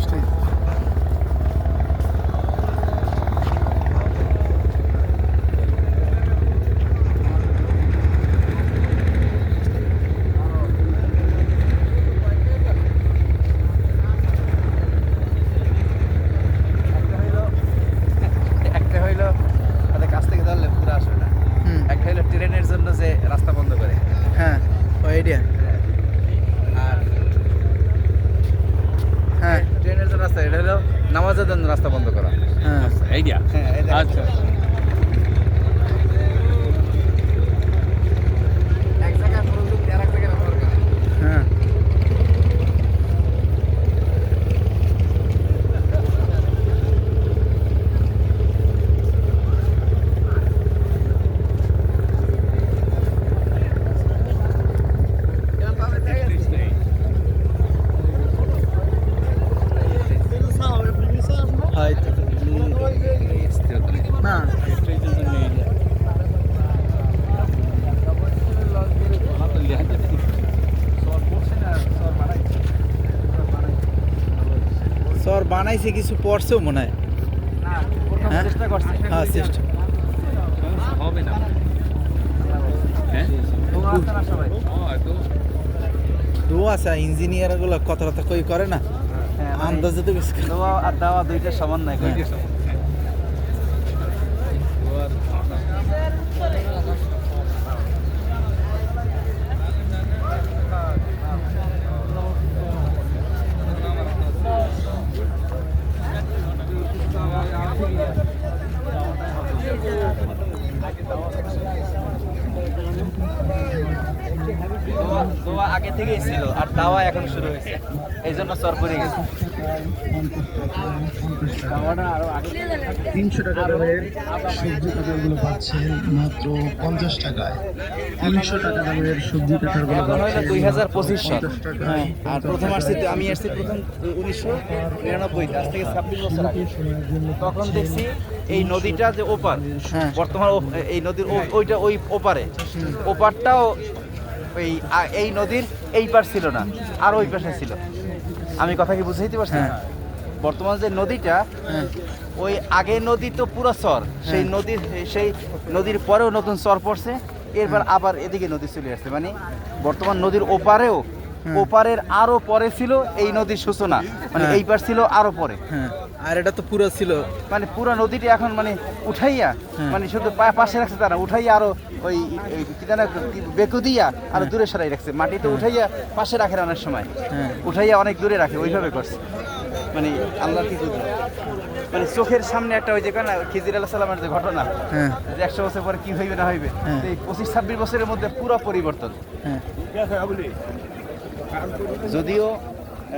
Прийшли. জন্য রাস্তা বন্ধ করা। হ্যাঁ। আইডিয়া হ্যাঁ আচ্ছা। সর বানাইছে কিছু পড়ছেও মনে হয়। না, প্রথম হ্যাঁ? চেষ্টা করছে। হ্যাঁ চেষ্টা। হবে না। হ্যাঁ? দোয়া আছে ইঞ্জিনিয়ারগুলো কথা কথা কই করে না? হ্যাঁ, মানে আন্দাজে তো কিছু দোয়া আর দাওয়া দুইটা সমান নাই হ্যাঁ। দোয়া দোয়া আগে থেকেই ছিল আর দাওয়া এখন শুরু হয়েছে। এই জন্য সর পড়ে গেছে। তিনশো টাকা দামের সবজি কাটারগুলো পাচ্ছেন মাত্র পঞ্চাশ টাকায়। তিনশো টাকা দামের সবজি কাটারগুলো পাচ্ছেন দুই হাজার পঁচিশ হ্যাঁ আর প্রথম আসছি আমি আসছি প্রথম উনিশশো নিরানব্বই আজ থেকে ছাব্বিশ বছর আগে। তখন দেখছি এই নদীটা যে ওপার হ্যাঁ। বর্তমান এই নদীর ওইটা ওই ওপারে। ওপারটাও ওই এই নদীর এই পার ছিল না আর ওই পাশে ছিল। আমি কথা কি বুঝাইতে পারছি হ্যাঁ। বর্তমান যে নদীটা হ্যাঁ। ওই আগে নদী তো পুরো চর সেই হ্যাঁ। নদীর সেই নদীর পরেও নতুন চর পড়ছে এরপর আবার এদিকে নদী চলে আসছে। মানে বর্তমান নদীর ওপারেও ওপারের আরও পরে ছিল এই নদীর সূচনা মানে। এই পার ছিল আরও পরে। আর এটা তো পুরো ছিল। মানে পুরো নদীটি এখন মানে উঠাইয়া হ্যাঁ। মানে শুধু পা- পাশে রাখছে তারা উঠাইয়া আরও ওই কি জানো বেকু দিয়া আরও দূরে সরাই রাখছে। মাটিতে উঠাইয়া পাশে রাখে অনেক সময়। হ্যাঁ। উঠাইয়া অনেক দূরে রাখে ওইভাবে করছে। মানে আল্লাহ কি। মানে চোখের সামনে একটা ওই যে কেন খিজির আল্লাহ সালামের যে ঘটনা হ্যাঁ। যে একশো বছর পরে কি হইবে না হইবে হ্যাঁ। এই পঁচিশ ছাব্বিশ বছরের মধ্যে পুরো পরিবর্তন। হ্যাঁ। যদিও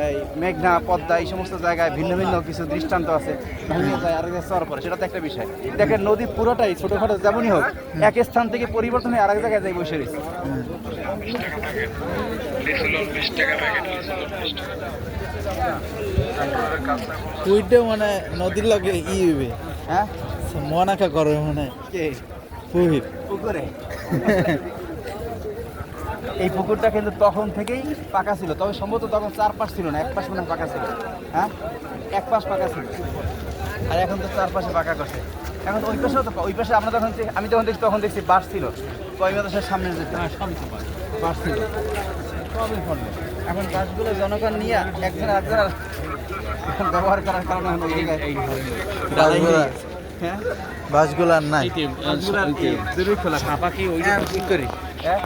এই মেঘনা পদ্মা এই সমস্ত জায়গায় ভিন্ন ভিন্ন কিছু দৃষ্টান্ত আছে। ভেঙে যায় আর চর পরে সেটা তো একটা বিষয়। দেখেন নদী পুরোটাই ছোটোখাটো যেমনই হোক এক স্থান থেকে পরিবর্তন হয়ে আরেক জায়গায় যাই বসে রয়েছে। ওইটা মানে নদীর লগে ই হইবে। হ্যাঁ? মনাকা করে মানে কে? পুহির। পুকুরে? এই পুকুরটা কিন্তু তখন থেকেই পাকা ছিল তবে সম্ভবত তখন চার পাশ ছিল না এক পাশ মানে পাকা ছিল হ্যাঁ এক পাশ পাকা ছিল আর এখন তো চার পাশে পাকা করছে এখন ওই পাশেও তো ওই পাশে আমরা তখন আমি যখন দেখছি তখন দেখছি বাস ছিল কয় মাদ্রাসার সামনে যেতে বাস ছিল সবই ফলে এখন বাসগুলো জনগণ নিয়ে একজন একজন ব্যবহার করার কারণে ওই জায়গায় হয়ে বাসগুলা। হ্যাঁ আর নাই বাসগুলো আর কি, দুর্ভিক্ষ লাগছে। কি ওই হ্যাঁ, ঠিক করি হ্যাঁ